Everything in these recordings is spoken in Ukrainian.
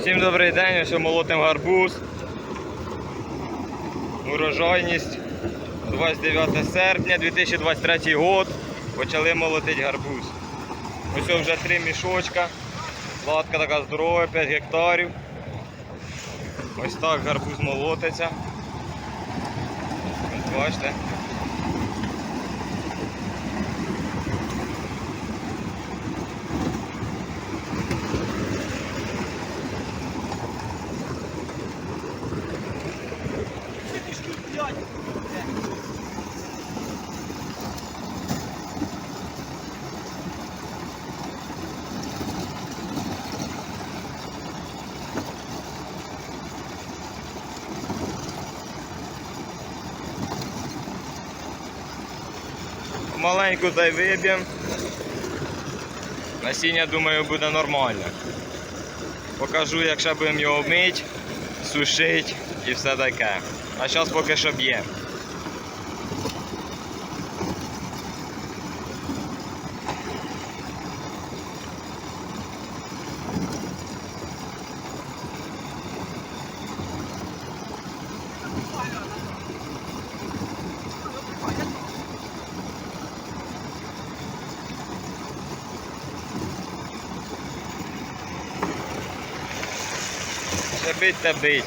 Всім добрий день, ось молотим гарбуз. Урожайність 29 серпня 2023 год. Почали молотити гарбуз. Ось вже три мішочка. Латка така здорова, 5 гектарів. Ось так гарбуз молотиться. Ось бачите. Маленьку дай виб'ємо. Насіння, думаю, буде нормально. Покажу, як ще будемо його мити, сушити і все таке. А зараз поки що б'ємо. Ще бить та бить.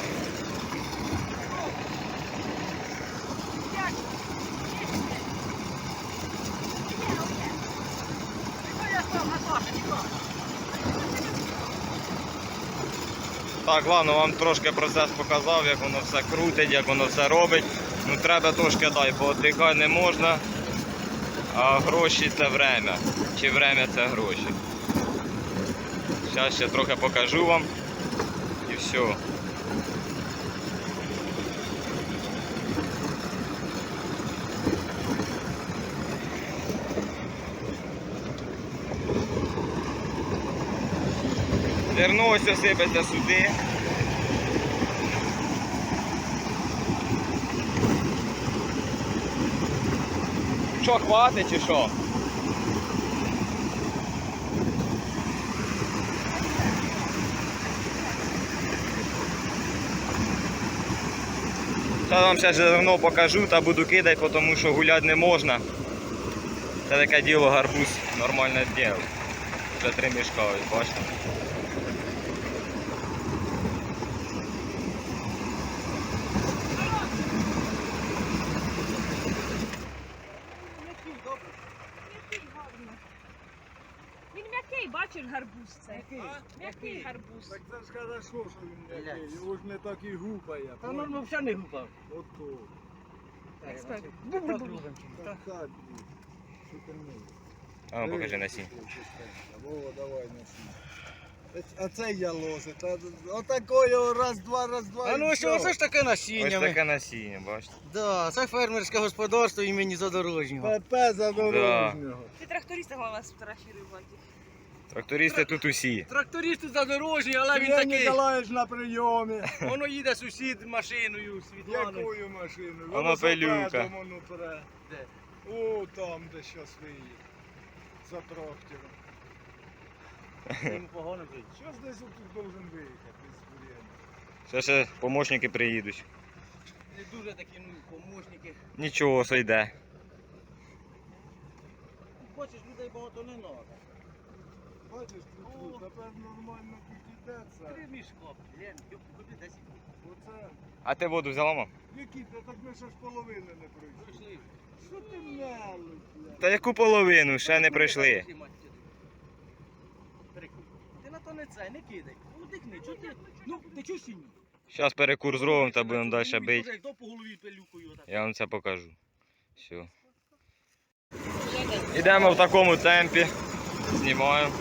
Так, ладно, вам трошки процес показав, як воно все крутить, як воно все робить. Ну треба трошки дай, бо віддихати не можна. А гроші це время. Чи время це гроші. Зараз ще трохи покажу вам все. Зерно ось осипеться сюди. Що, хватить чи що? Та вам ще зерно покажу та буду кидати, тому що гуляти не можна. Це таке діло гарбуз нормальне діло. Вже три мішка, ось бачите. М'який гарно. Він м'який, бачиш гарбуз це. Який? М'який гарбуз. Так це ж хорошо, що він м'який. Його ж не так і гупає. Та ну взагалі не гупав. Ото. Так. Так, так. А ну покажи насіння. Вова, давай насіння. А це я лози. Та, отакою раз, два, раз, два. А ну все. що, це ж таке насіння. ми. таке насіння, бачите. Да, це фермерське господарство імені задорожнього. ПП задорожнього. Ти тракториста головне сфотографіруй, Владі. Трактористи тут усі. Трактористи задорожні, але він Сергій такий. Ніколаєвич на прийомі. Воно їде сусід машиною, Світланою. Якою машиною? Воно пилюка. Воно пре. Де? О, там, де щас виїде. За трактором. Йому погано жить. Щас десь тут должен виїхати з бур'яна. Ще ще помощники приїдуть. Не дуже такі ну, помощники. Нічого, сойде. Бачиш, людей багато не треба. Бачиш, тут, тепер нормально тут. Три мішка. Лен, куди десь. Оце. А ти воду взяла, мам? Які, та так ми ще ж половини не пройшли. Прийшли. Що ти мелиш. Та яку половину? Ще не прийшли. Ти на то не це, не кидай. Ну дихни, чого ти? Ну, ти чуєш чи ні? Зараз перекур зробимо та будемо далі бити. Я вам це покажу. Все. Йдемо в такому темпі. Знімаємо.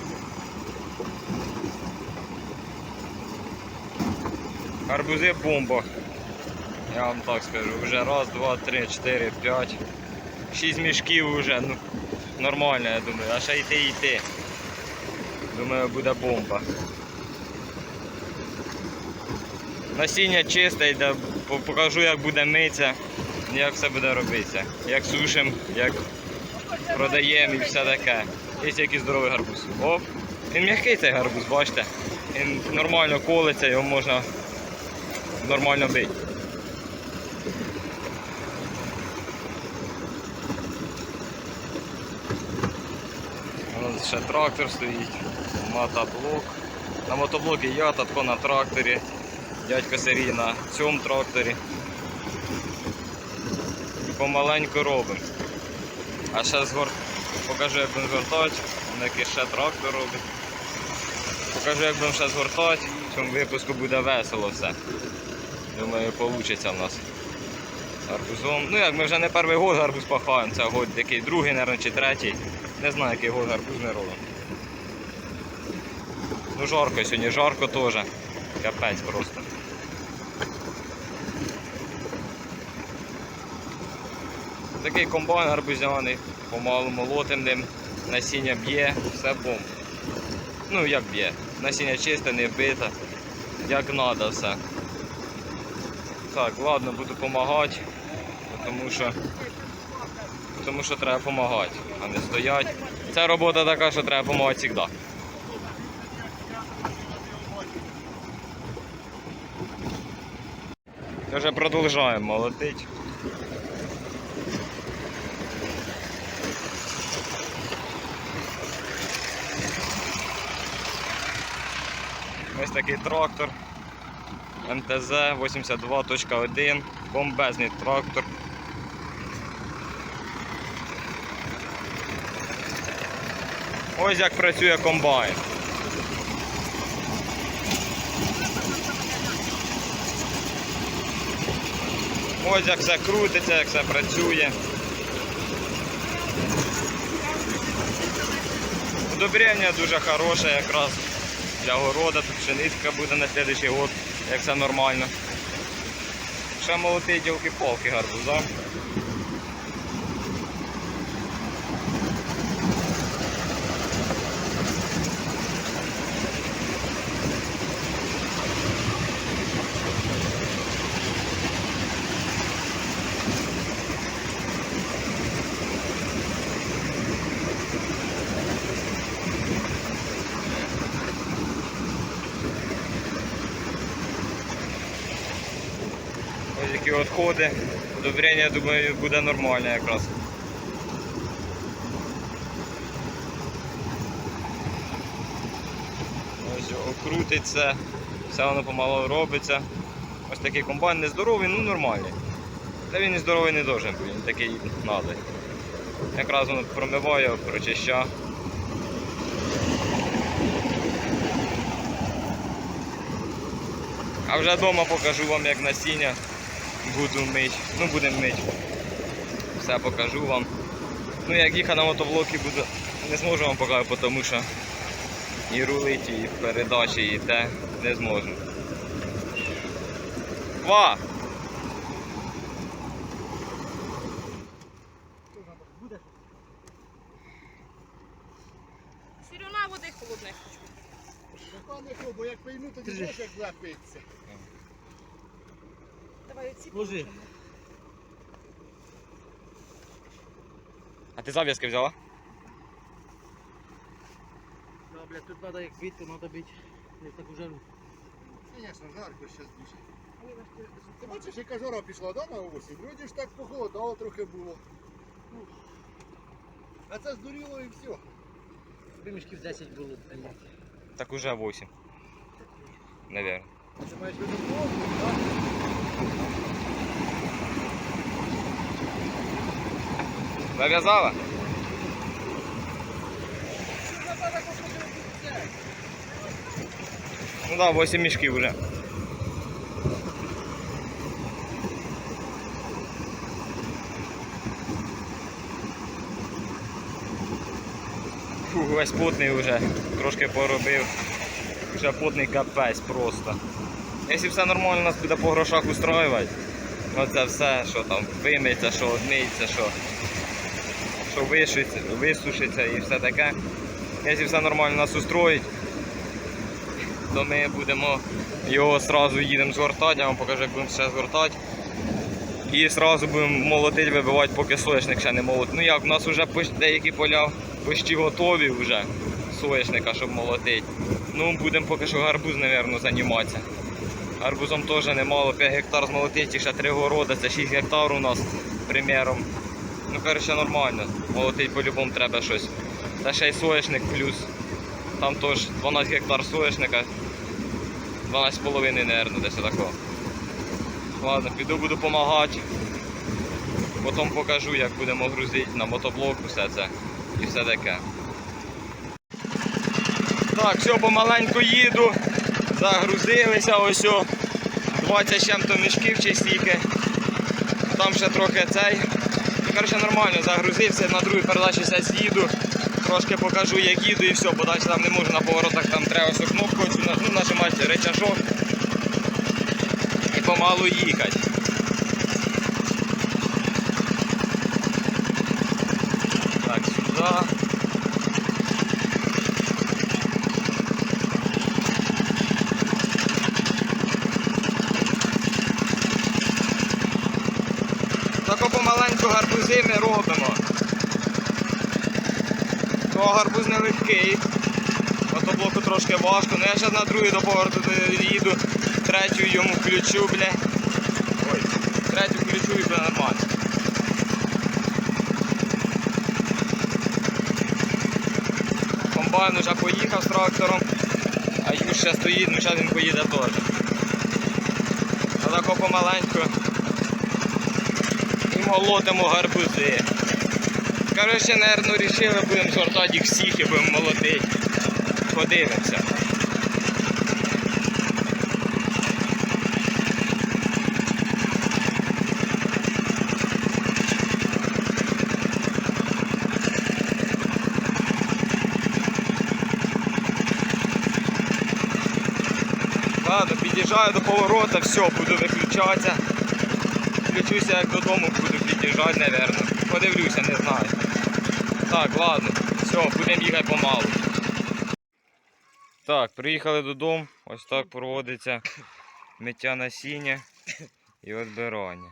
Гарбузи бомба. Я вам так скажу. Вже раз, два, три, чотири, п'ять. Шість мішків вже. Ну, нормально, я думаю. А ще йти йти. Думаю, буде бомба. Насіння чисте, йде, покажу як буде митися, як все буде робитися. Як сушимо, як продаємо і все таке. Є якийсь здоровий гарбуз. Оп, Він м'який цей гарбуз, бачите. Він нормально колиться, його можна нормально бити. Ще трактор стоїть, мотоблок. На мотоблокі я, татко на тракторі, дядько Сергій на цьому тракторі. І помаленьку робимо. А ще згор... покажу, як будемо згортати, Вон який ще трактор робить. Покажу, як будемо ще згортати. В цьому випуску буде весело все. Думаю, вийде в нас. Гарбузом. Ну як, ми вже не перший год гарбуз пахаємо, це год який другий, мабуть, чи третій. Не знаю, який год гарбуз ми робимо. Ну жарко сьогодні, жарко теж. Капець просто. Такий комбайн гарбузяний, помалу молотим ним, насіння б'є, все бомба. Ну як б'є, насіння чисте, не вбите, як треба все. Так, ладно, буду допомагати, тому що, тому що треба допомагати, а не стоять. Ця робота така, що треба допомагати завжди. Вже продовжуємо молотити. Ось такий трактор МТЗ 82.1, бомбезний трактор. Ось як працює комбайн. Ось як все крутиться, як все працює. Удобрення дуже хороше якраз для города, тут пшеницька буде на наступний год, як все нормально. Ще молоти ділки-палки гарбуза. Ось які відходи. Удобрення, думаю, буде нормальне якраз. Ось окрутиться, все воно помало робиться. Ось такий комбайн не здоровий, ну нормальний. Та він і здоровий не должен він такий надо. Якраз воно промиває, прочища. А вже вдома покажу вам, як насіння буду мить. Ну будемо мить. Все покажу вам. Ну як їхати на мотоблокі буду, не зможу вам показати, тому що і рулить, і передачі, і те не зможу. Ва! Сірюна води холодне. Пане бо як пойму, тоді як запиться. Давай Ложи. А ти зав'язки взяла? Да, блядь, тут надо як квітку, надо бити. Не в таку жару. Звісно, жарко зараз дуже. Ні, ваш ти- Ти бачиш, яка жара пішла, да, на осінь? Вроді ж так похолодало трохи було. Ну, А це здуріло і все. Примішків 10 було, блядь. Так уже 8. Наверное. Ти маєш виду так? Зав'язала? Ну да, 8 мішків вже. Фух, весь потний вже, трошки поробив. Вже потний капець просто. Якщо все нормально нас буде по грошах устраювати, оце все, що там вимиться, що одниться, що що вишиться, висушиться і все таке. Якщо все нормально нас устроїть, то ми будемо його одразу їдемо згортати, я вам покажу, як будемо ще згортати. І одразу будемо молотити, вибивати, поки соняшник ще не молот. Ну як, у нас вже деякі поля почти готові вже. соняшника, щоб молотити. Ну, будемо поки що гарбуз, мабуть, займатися. Гарбузом теж немало, 5 гектар змолотити, ще 3 городи, це 6 гектар у нас, приміром. Ну, коротше, нормально. Молотить по-любому треба щось. Та ще й соняшник плюс. Там теж 12 гектар соняшника. 12,5, мабуть, десь такого. Ладно, піду буду допомагати. Потім покажу, як будемо грузити на мотоблок все це і все таке. Так, все, помаленьку їду. Загрузилися ось о. 20 чим-то мішків чи стільки. Там ще трохи цей. Коротше, нормально, загрузився, на другій передачі все з'їду. Трошки покажу, як їду і все, бо далі там не можу на поворотах, там треба всю кнопку цю на- ну, нажимати речашок і помалу їхати. Так, сюди. Тако помаленьку гарбузи ми робимо. То гарбуз не легкий. Мотоблоку трошки важко. Ну я зараз на другий до повороту їду, третю йому включу, бля. Ой, третю включу і буде нормально. Комбайн вже поїхав з трактором, а Юж ще стоїть, ну зараз він поїде теж. Отако помаленьку і молотимо гарбузи. Коротше, наверно, рішили, будемо згортати їх всіх і будемо молотити. Подивимося. Ладно, під'їжджаю до поворота, все, буду виключатися. Включуся, як додому буду під'їжджати, напевно. Подивлюся, не знаю. Так, ладно, все, будемо їхати помалу. Так, приїхали додому. Ось так проводиться миття насіння і відбирання.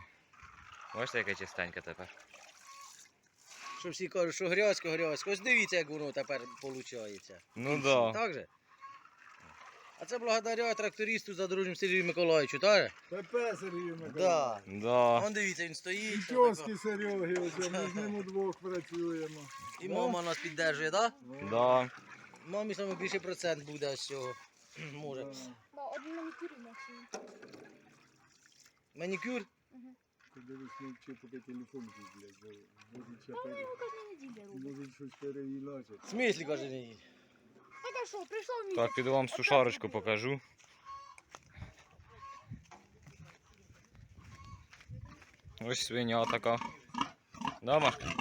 Бачите, яка чистенька тепер. Що всі кажуть, що грязько, грязько. Ось дивіться, як воно тепер виходить. Ну да. Так же? А це благодаря трактористу задорожнім Сергію Миколаївичу, так? ПП Миколаївич. Да. Да. Вон дивіться, він стоїть. Сереги, ось ми з ним удвох працюємо. І мама нас піддержує, так? Да? Да. Мамі саме більший процент буде з цього. Може. Да, один манікюр і. Манікюр? Не блядь, бо можуть ще пере... неділі щось переїлачити. В смислі, каже, не. Так а що, прийшов. Так, піду вам сушарочку покажу. Ось свиня така. Да, Машка?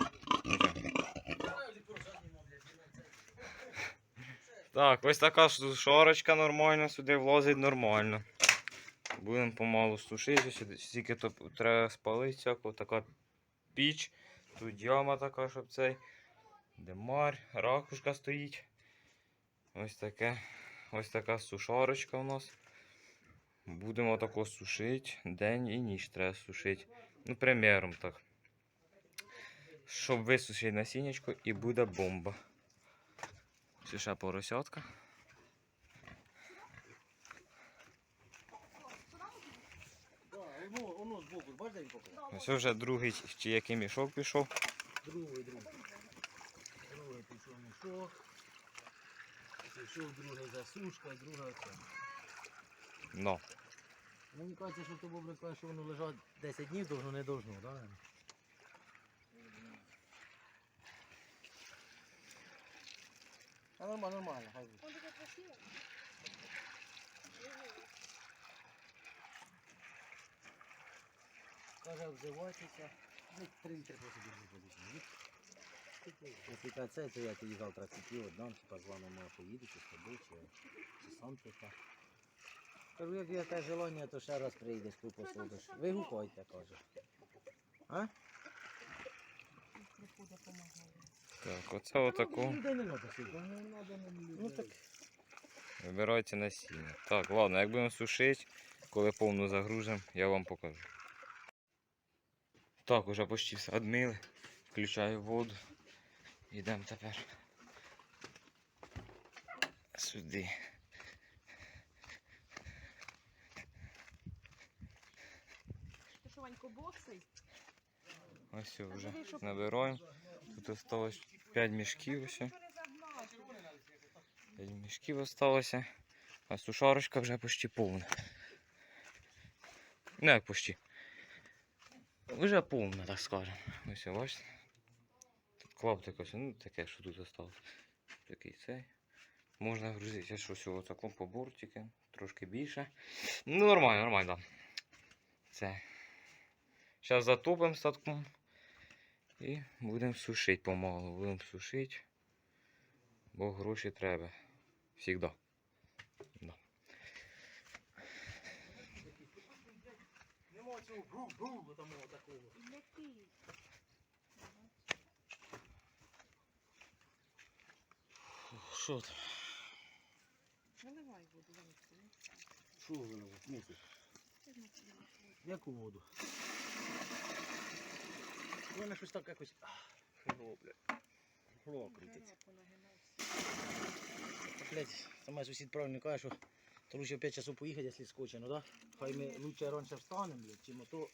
Так, ось така сушарочка нормальна, сюди влазить нормально. Будемо помалу сушити, стільки то треба спалити всяко, така піч, тут яма така, щоб цей. Демар, ракушка стоїть. Ось таке. Ось така сушарочка у нас. Будемо тако сушити. День і ніч треба сушити. Ну, приміром так. Щоб висушити насіннячко і буде бомба. Ще ще поросятка. Ось вже другий чи який мішок пішов. Другий, другий. Другий пішов мішок. Пішов другий засушка, друга це. Ну. Мені кажеться, що то бобри каже, що воно лежать 10 днів, то воно не должно, так? Да? А нормально, нормально, хай буде. Воно таке красиве. Каже, обзивайтеся. Ну, три літри просто дуже це, то я тоді завтра купив, отдам, типа з вами може поїду, чи з чи, чи сам типа. Кажу, як є те желання, то ще раз прийдеш, тут послухаєш. Ви гукайте, каже. А? Так, оце отако. Людей не треба сюди. Ну так. Вибирайте насіння. Так, ладно, як будемо сушити, коли повну загрузимо, я вам покажу. Так, уже почти все відмили. Включаю воду. Йдемо тепер. Сюди. Ти що, Ванько, боксий? Ось все, вже набираємо. Тут осталось 5 мішків ось. 5 мішків осталося. А сушарочка вже почти повна. Не як почти. Вже повна, так скажемо. Ось бачите. Тут клаптик ну таке, що тут осталось. Такий цей. Можна грузити щось ось такому по бортики, трошки більше. Ну нормально, нормально. да. Це. Зараз затопимо статком. І будемо сушити помалу. Будемо сушити. Бо гроші треба. Всігда. Да. Нема цього тому такого. Не ти. Що там? Наливай воду, Ванько. Що воно? Мусиш? Яку воду? У мене щось так якось. Хреново, блядь. Голова крутиться. Блядь, сама сусід правильно каже, що то лучше в 5 часов поїхати, якщо скочено, да? Хай ми лучше раніше встанемо, блядь, чим то